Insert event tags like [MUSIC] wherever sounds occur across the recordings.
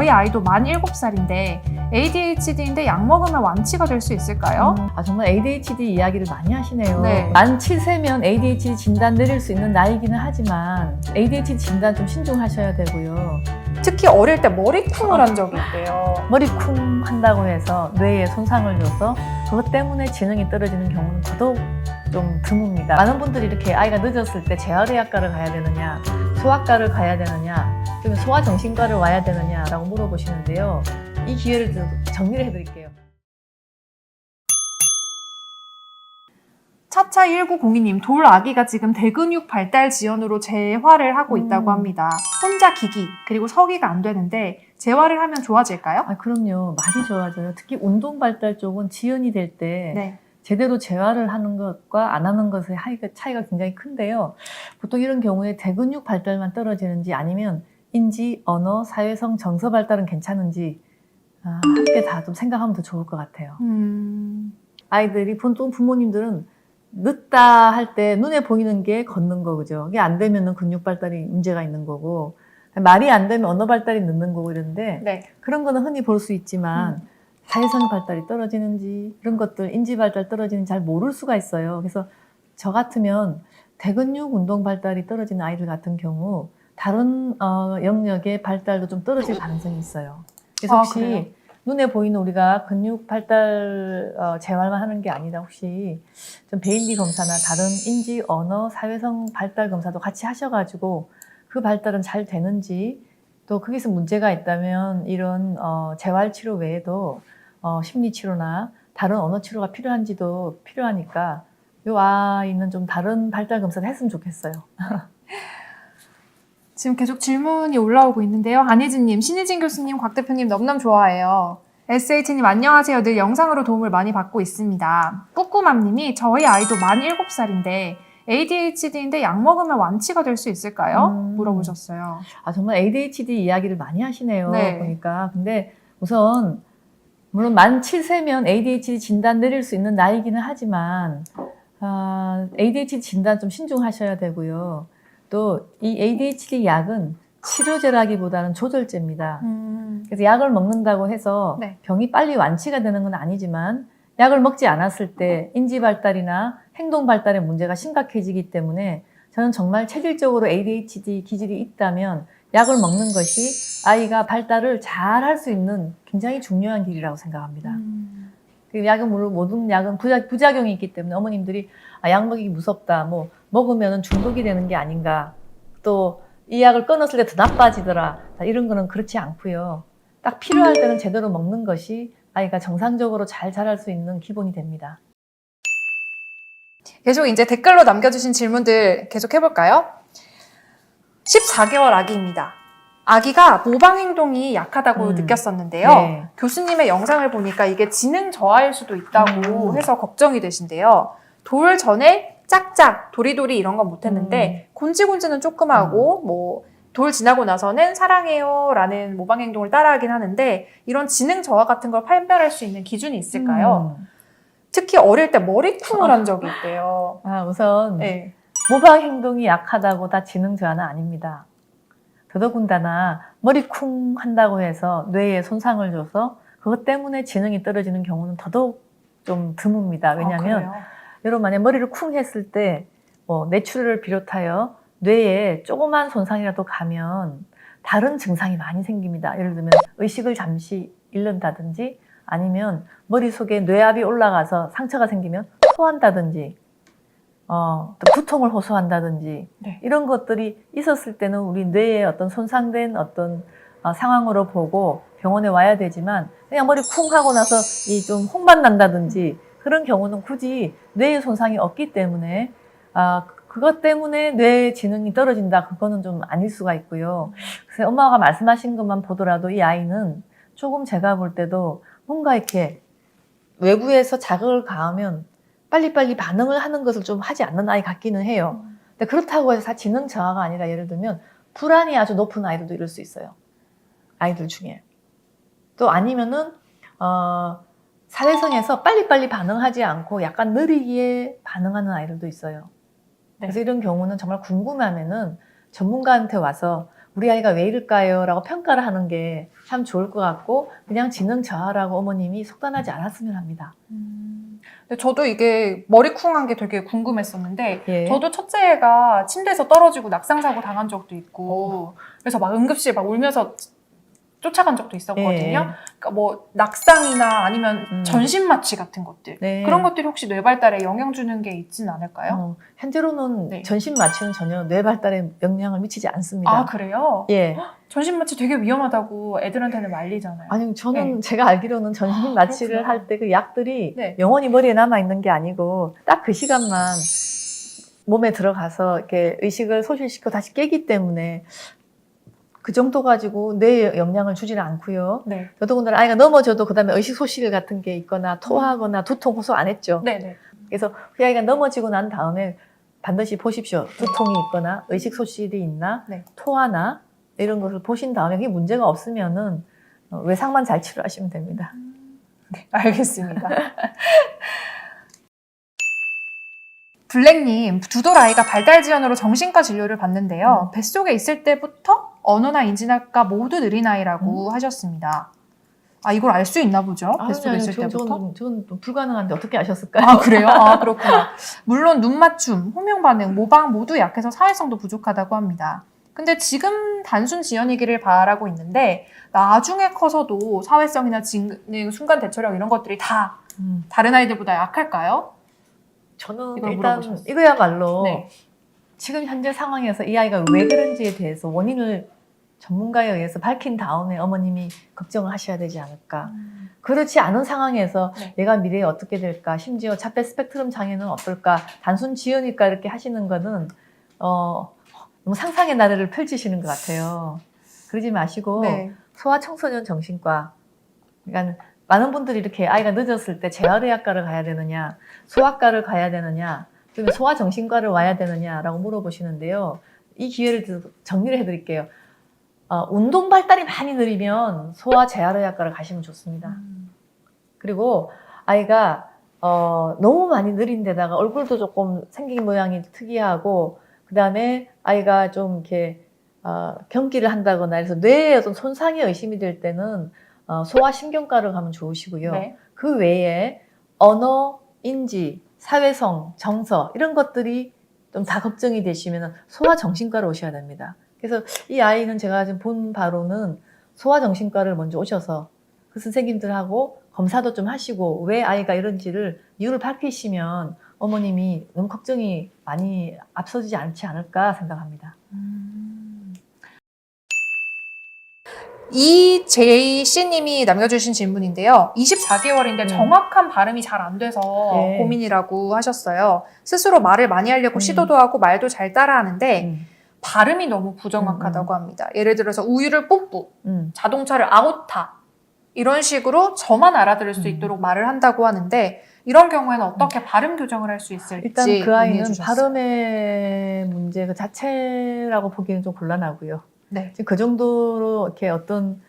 저희 아이도 만 7살인데 ADHD인데 약 먹으면 완치가 될 수 있을까요? 음, 아, 정말 ADHD 이야기를 많이 하시네요. 네. 만 7세면 ADHD 진단 내릴 수 있는 나이기는 하지만 ADHD 진단 좀 신중하셔야 되고요. 특히 어릴 때 머리쿵을 한 적이 있대요. 머리 쿵 한다고 해서 뇌에 손상을 줘서 그것 때문에 지능이 떨어지는 경우는 더더욱 좀 드뭅니다. 많은 분들이 이렇게 아이가 늦었을 때 재활의학과를 가야 되느냐, 소아과를 가야 되느냐, 그러면 소아정신과를 와야 되느냐라고 물어보시는데요. 이 기회를 좀 정리를 해드릴게요. 차차 1902님, 돌 아기가 지금 대근육 발달 지연으로 재활을 하고 있다고 음. 합니다. 혼자 기기, 그리고 서기가 안 되는데 재활을 하면 좋아질까요? 아, 그럼요. 많이 좋아져요. 특히 운동 발달 쪽은 지연이 될때 네. 제대로 재활을 하는 것과 안 하는 것의 차이가 굉장히 큰데요. 보통 이런 경우에 대근육 발달만 떨어지는지 아니면 인지, 언어, 사회성, 정서 발달은 괜찮은지 아, 함께 다 좀 생각하면 더 좋을 것 같아요. 음, 아이들이 보통 부모님들은 늦다 할 때 눈에 보이는 게 걷는 거 그죠? 이게 안 되면은 근육 발달이 문제가 있는 거고 말이 안 되면 언어 발달이 늦는 거고 이런데 네. 그런 거는 흔히 볼 수 있지만 음. 사회성 발달이 떨어지는지 이런 것들 인지 발달 떨어지는지 잘 모를 수가 있어요. 그래서 저 같으면 대근육 운동 발달이 떨어지는 아이들 같은 경우 다른 어, 영역의 발달도 좀 떨어질 가능성이 있어요. 그래서 아, 혹시 그래요? 눈에 보이는 우리가 근육 발달 어, 재활만 하는 게 아니라 혹시 좀 베일리 검사나 다른 인지 언어 사회성 발달 검사도 같이 하셔가지고 그 발달은 잘 되는지 또 거기서 문제가 있다면 이런 어, 재활 치료 외에도 어, 심리 치료나 다른 언어 치료가 필요한지도 필요하니까 요 아이는 좀 다른 발달 검사를 했으면 좋겠어요. [LAUGHS] 지금 계속 질문이 올라오고 있는데요. 안희진님, 신희진 교수님, 곽 대표님 너무너무 좋아해요. SH님 안녕하세요. 늘 영상으로 도움을 많이 받고 있습니다. 뿌꾸맘님이 저희 아이도 만 7살인데 ADHD인데 약 먹으면 완치가 될 수 있을까요? 음. 물어보셨어요. 아 정말 ADHD 이야기를 많이 하시네요. 네. 보니까 근데 우선 물론 만 7세면 ADHD 진단 내릴 수 있는 나이기는 하지만 아, ADHD 진단 좀 신중하셔야 되고요. 또 이 ADHD 약은 치료제라기보다는 조절제입니다. 음, 그래서 약을 먹는다고 해서 네. 병이 빨리 완치가 되는 건 아니지만 약을 먹지 않았을 때 인지 발달이나 행동 발달의 문제가 심각해지기 때문에 저는 정말 체질적으로 ADHD 기질이 있다면 약을 먹는 것이 아이가 발달을 잘 할 수 있는 굉장히 중요한 길이라고 생각합니다. 음, 그 약은 물론 모든 약은 부작, 부작용이 있기 때문에 어머님들이 아, 약 먹이기 무섭다. 뭐 먹으면 중독이 되는 게 아닌가. 또 이 약을 끊었을 때 더 나빠지더라. 자, 이런 거는 그렇지 않고요. 딱 필요할 때는 제대로 먹는 것이 아이가 정상적으로 잘 자랄 수 있는 기본이 됩니다. 계속 이제 댓글로 남겨주신 질문들 계속 해볼까요? 14개월 아기입니다. 아기가 모방 행동이 약하다고 음. 느꼈었는데요. 네. 교수님의 영상을 보니까 이게 지능 저하일 수도 있다고 음. 해서 걱정이 되신데요. 돌 전에 짝짝, 도리도리 이런 건 못했는데 음. 곤지곤지는 조금 하고 뭐 돌 지나고 나서는 사랑해요 라는 모방 행동을 따라하긴 하는데 이런 지능 저하 같은 걸 판별할 수 있는 기준이 있을까요? 음. 특히 어릴 때 머리쿵을 한 적이 있대요. [LAUGHS] 아, 우선 네. 모방 행동이 약하다고 다 지능 저하는 아닙니다. 더더군다나 머리 쿵 한다고 해서 뇌에 손상을 줘서 그것 때문에 지능이 떨어지는 경우는 더더욱 좀 드뭅니다. 왜냐하면 아? 여러분 만약 머리를 쿵 했을 때 뭐 뇌출혈을 비롯하여 뇌에 조그만 손상이라도 가면 다른 증상이 많이 생깁니다. 예를 들면 의식을 잠시 잃는다든지 아니면 머릿속에 뇌압이 올라가서 상처가 생기면 토한다든지 어, 또 두통을 호소한다든지 네. 이런 것들이 있었을 때는 우리 뇌에 어떤 손상된 어떤 어, 상황으로 보고 병원에 와야 되지만 그냥 머리 쿵 하고 나서 이 좀 홍반 난다든지 그런 경우는 굳이 뇌에 손상이 없기 때문에 아 그것 때문에 뇌 지능이 떨어진다 그거는 좀 아닐 수가 있고요. 그래서 엄마가 말씀하신 것만 보더라도 이 아이는 조금 제가 볼 때도 뭔가 이렇게 외부에서 자극을 가하면 빨리빨리 반응을 하는 것을 좀 하지 않는 아이 같기는 해요. 근데 그렇다고 해서 다 지능 저하가 아니라 예를 들면 불안이 아주 높은 아이들도 이럴 수 있어요. 아이들 중에. 또 아니면은 어, 사회성에서 빨리빨리 반응하지 않고 약간 느리게 반응하는 아이들도 있어요. 그래서 이런 경우는 정말 궁금하면은 전문가한테 와서 우리 아이가 왜 이럴까요? 라고 평가를 하는 게 참 좋을 것 같고 그냥 지능 저하라고 어머님이 속단하지 않았으면 합니다. 근데 저도 이게 머리쿵한 게 되게 궁금했었는데 예. 저도 첫째가 침대에서 떨어지고 낙상사고 당한 적도 있고 그래서 막 응급실 막 울면서 쫓아간 적도 있었거든요. 예. 그러니까 뭐 낙상이나 아니면 음. 전신 마취 같은 것들 네. 그런 것들이 혹시 뇌 발달에 영향 주는 게 있지는 않을까요? 어, 현재로는 네. 전신 마취는 전혀 뇌 발달에 영향을 미치지 않습니다. 아 그래요? 예. 전신 마취 되게 위험하다고 애들한테는 말리잖아요. 아니 저는 제가 알기로는 전신 아, 마취를 그렇구나. 할때 그 약들이 네. 영원히 머리에 남아 있는 게 아니고 딱 그 시간만 몸에 들어가서 이렇게 의식을 소실시켜 다시 깨기 때문에 그 정도 가지고 뇌에 영향을 주지는 않고요. 네, 더더군다나 아이가 넘어져도 그다음에 의식 소실 같은 게 있거나 토하거나 두통 호소 안 했죠. 네, 네. 그래서 그 아이가 넘어지고 난 다음에 반드시 보십시오. 두통이 있거나 의식 소실이 있나 네. 토하나 이런 것을 보신 다음에 그게 문제가 없으면은 어, 외상만 잘 치료하시면 됩니다. 네, 알겠습니다. [LAUGHS] 블랙님, 두돌 아이가 발달 지연으로 정신과 진료를 받는데요. 뱃속에 있을 때부터 언어나 인지학과 모두 느린 아이라고 하셨습니다. 아, 이걸 알 수 있나 보죠? 뱃속에 있을 저건, 때부터? 저건 좀 불가능한데 어떻게 아셨을까요? 아, 그래요? 아, 그렇구나. 물론 눈 맞춤, 호명 반응, 모방 모두 약해서 사회성도 부족하다고 합니다. 근데 지금 단순 지연이기를 바라고 있는데 나중에 커서도 사회성이나 지능, 순간 대처력 이런 것들이 다 음, 다른 아이들보다 약할까요? 저는 일단 물어보셨어요. 이거야말로 네. 지금 현재 상황에서 이 아이가 왜 그런지에 대해서 원인을 전문가에 의해서 밝힌 다음에 어머님이 걱정을 하셔야 되지 않을까. 그렇지 않은 상황에서 네. 내가 미래에 어떻게 될까, 심지어 자폐 스펙트럼 장애는 어떨까, 단순 지연일까 이렇게 하시는 거는 어, 너무 상상의 나래를 펼치시는 것 같아요. 그러지 마시고 네. 소아청소년 정신과, 그러니까 많은 분들이 이렇게 아이가 늦었을 때 재활의학과를 가야 되느냐, 소아과를 가야 되느냐, 그러면 소아정신과를 와야 되느냐라고 물어보시는데요. 이 기회를 드- 정리를 해드릴게요. 어, 운동 발달이 많이 느리면 소아 재활의학과를 가시면 좋습니다. 그리고 아이가 어, 너무 많이 느린 데다가 얼굴도 조금 생긴 모양이 특이하고 그 다음에 아이가 좀 이렇게 어, 경기를 한다거나 해서 뇌에 어떤 손상이 의심이 될 때는 어, 소아신경과를 가면 좋으시고요. 네. 그 외에 언어, 인지, 사회성, 정서 이런 것들이 좀 다 걱정이 되시면 소아정신과로 오셔야 됩니다. 그래서 이 아이는 제가 지금 본 바로는 소아정신과를 먼저 오셔서 그 선생님들하고 검사도 좀 하시고 왜 아이가 이런지를 이유를 밝히시면 어머님이 너무 걱정이 많이 앞서지지 않지 않을까 생각합니다. 이JC님이 남겨주신 질문인데요. 24개월인데 음. 정확한 발음이 잘 안 돼서 예. 고민이라고 하셨어요. 스스로 말을 많이 하려고 음. 시도도 하고 말도 잘 따라하는데 음, 발음이 너무 부정확하다고 합니다. 예를 들어서 우유를 뽀뿌, 음. 자동차를 아웃타 이런 식으로 저만 알아들을 수 음. 있도록 말을 한다고 하는데 이런 경우에는 어떻게 발음 교정을 할 수 있을지 일단 그 아이는. 발음의 문제 그 자체라고 보기에는 좀 곤란하고요. 네. 지금 그 정도로 이렇게 어떤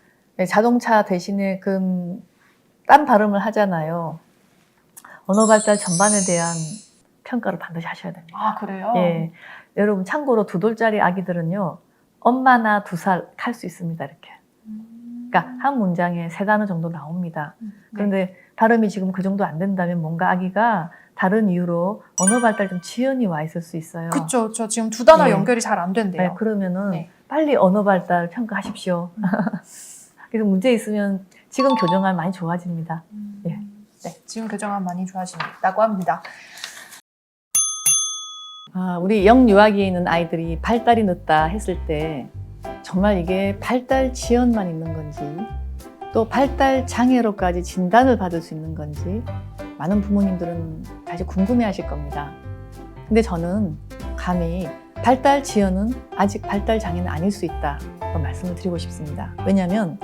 자동차 대신에 그 딴 발음을 하잖아요. 언어 발달 전반에 대한 평가를 반드시 하셔야 됩니다. 아 그래요? 예. 여러분 참고로 두 돌짜리 아기들은요. 엄마나 두살할수 있습니다. 이렇게. 음. 그러니까 한 문장에 세 단어 정도 나옵니다. 네. 그런데 발음이 지금 그 정도 안 된다면 뭔가 아기가 다른 이유로 언어 발달 좀 지연이 와 있을 수 있어요. 그쵸, 저 지금 두 단어 네. 연결이 잘 안 된대요. 네, 그러면은 네. 빨리 언어 발달 평가하십시오. [LAUGHS] 그래서 문제 있으면 지금 교정하면 많이 좋아집니다. 음. 예. 네, 지금 교정하면 많이 좋아진다고 합니다. 아, 우리 영유아기에 있는 아이들이 발달이 늦다 했을 때 정말 이게 발달 지연만 있는 건지 또 발달 장애로까지 진단을 받을 수 있는 건지 많은 부모님들은 사실 궁금해 하실 겁니다. 근데 저는 감히 발달 지연은 아직 발달 장애는 아닐 수 있다. 말씀을 드리고 싶습니다. 왜냐하면